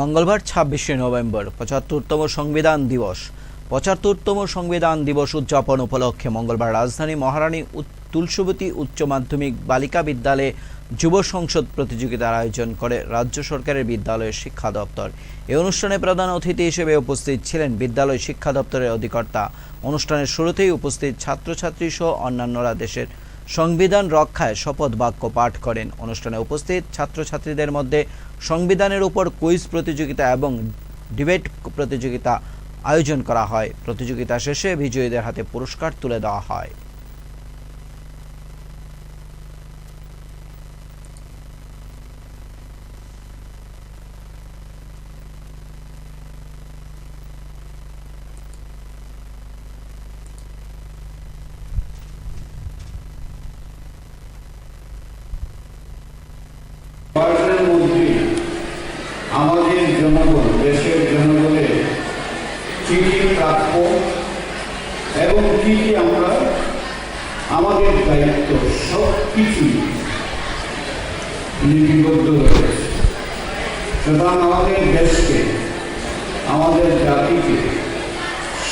মঙ্গলবার ছাব্বিশে নভেম্বর, পঁচাত্তরতম সংবিধান দিবস। পঁচাত্তরতম সংবিধান দিবস উদযাপন উপলক্ষে মঙ্গলবার রাজধানী মহারানী তুলসীবতী উচ্চ মাধ্যমিক বালিকা বিদ্যালয়ে যুব সংসদ প্রতিযোগিতার আয়োজন করে রাজ্য সরকারের বিদ্যালয়ের শিক্ষা দপ্তর। এই অনুষ্ঠানে প্রধান অতিথি হিসেবে উপস্থিত ছিলেন বিদ্যালয় শিক্ষা দপ্তরের অধিকর্তা। অনুষ্ঠানের শুরুতেই উপস্থিত ছাত্রছাত্রী সহ অন্যান্যরা দেশের সংবিধান রক্ষায় শপথ বাক্য পাঠ করেন। অনুষ্ঠানে উপস্থিত ছাত্রছাত্রীদের মধ্যে সংবিধানের উপর কুইজ প্রতিযোগিতা এবং ডিবেট প্রতিযোগিতা আয়োজন করা হয়। প্রতিযোগিতা শেষে বিজয়ীদের হাতে পুরস্কার তুলে দেওয়া হয়। কি কি প্রাপ্য এবং কি কি আমরা? আমাদের দায়িত্ব সব কিছুই লিপিবদ্ধ রয়েছে। সুতরাং আমাদের দেশকে, আমাদের জাতিকে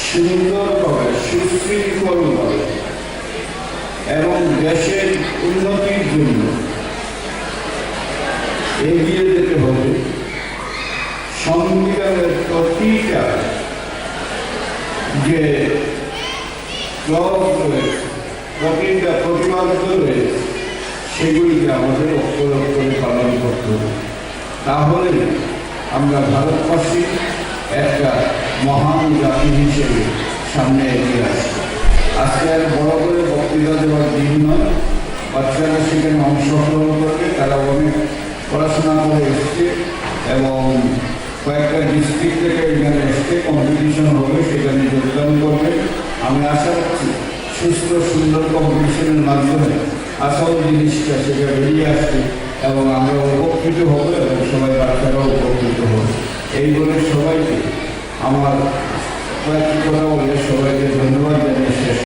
সুন্দরভাবে, সুশৃঙ্খলভাবে এবং দেশের উন্নতির জন্য এগিয়ে যেতে হবে। সংবিধানের প্রতিটা যে ক্লজ রয়েছে প্রতিটা প্রতিবাদ্য রয়েছে সেগুলিকে আমাদের অক্ষর অক্ষরে পালন করতে হবে। তাহলে আমরা ভারতবাসী একটা মহান জাতি হিসেবে সামনে এগিয়ে আসব। আজকে আর বড় করে বক্তৃতা দেওয়ার দিন নয়, বাচ্চারা সেখানে অংশগ্রহণ করবে, তারা অনেক পড়াশোনা করে এসছে এবং কয়েকটা ডিস্ট্রিক্ট থেকে এখানে এসছে কম্পিটিশন হবে সেখানে যোগদান সুস্থ সুন্দর কম্পিটিশনের মাধ্যমে আসল জিনিসটা সেটা বেরিয়ে আসবে এবং আমরা উপকৃত হব এবং সবাই বাচ্চারাও উপকৃত হবে। এই বলে সবাইকে আমার কয়েকটি কথা বলে সবাইকে